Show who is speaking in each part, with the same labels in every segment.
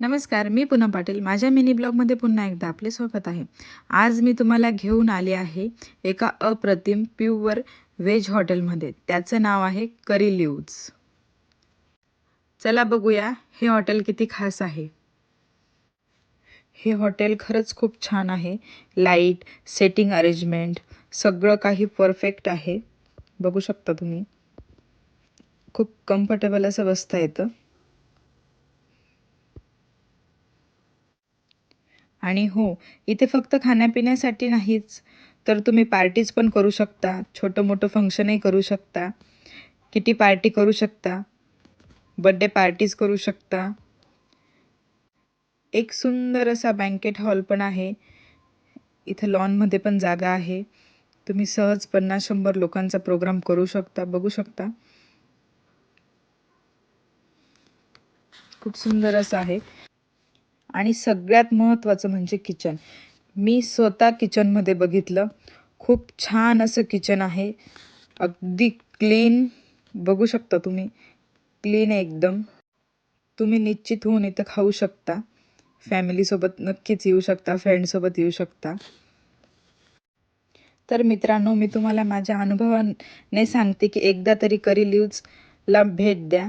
Speaker 1: नमस्कार मी पूनम पाटील. माझ्या मिनी ब्लॉगमध्ये पुन्हा एकदा आपले स्वागत आहे. आज मी तुम्हाला घेऊन आले आहे एका अप्रतिम प्युअर व्हेज हॉटेलमध्ये. त्याचं नाव आहे करी लिव्ज चला बघूया हे हॉटेल किती खास आहे? हे हॉटेल खरंच खूप छान आहे. लाइट सेटिंग अरेंजमेंट सगळं काही परफेक्ट आहे. बघू शकता तुम्ही. खूप कम्फर्टेबल असं बसता येतं. आणि हो इथे फक्त खाण्यापिण्यासाठी नाहीच तर तुम्ही पार्टीज पण करू शकता छोटं मोठं फंक्शनही करू शकता. किटी पार्टी करू शकता? बड्डे पार्टीज करू शकता. एक सुंदर असा बँकेट हॉल पण आहे. इथं लॉनमध्ये पण जागा आहे. तुम्ही सहज पन्नास शंभर लोकांचा प्रोग्राम करू शकता बघू शकता. खूप सुंदर असं आहे. आणि सगळ्यात महत्त्वाचं म्हणजे किचन. मी स्वतः किचनमध्ये बघितलं. खूप छान असं किचन आहे. अगदी क्लीन. बघू शकता तुम्ही. क्लीन आहे एकदम. तुम्ही निश्चित होऊन इथं खाऊ शकता. फॅमिलीसोबत नक्कीच येऊ शकता. फ्रेंडसोबत येऊ शकता. तर मित्रांनो मी तुम्हाला माझ्या अनुभवाने सांगते की एकदा तरी करी लिव्जला भेट द्या.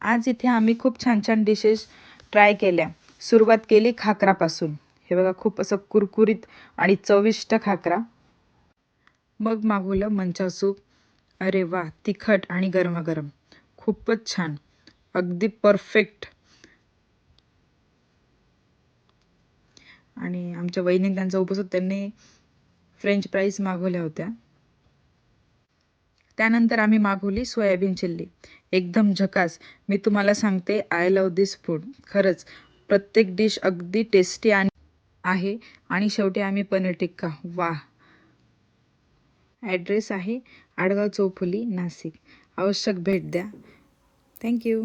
Speaker 1: आज इथे आम्ही खूप छान छान डिशेस ट्राय केल्या. सुरुवात केली खाकरापासून. हे बघा खूप असं कुरकुरीत आणि चविष्ट खाकरा. मग मागवलं मंचा सूप. अरे वा तिखट आणि गरमागरम. खूपच छान. अगदी परफेक्ट आणि आमच्या वहिनी त्यांचा उपस त्यांनी फ्रेंच फ्राईज मागवल्या होत्या. त्यानंतर आम्ही मागवली सोयाबीन चिल्ली. एकदम झकास. मी तुम्हाला सांगते आय लव दिस फूड खरंच प्रत्येक डिश अगदी टेस्टी आणि आहे. आणि शेवटी आम्ही पनीर टिक्का. वा ॲड्रेस आहे आडगाव चौफुली नाशिक. आवश्यक भेट द्या. थँक्यू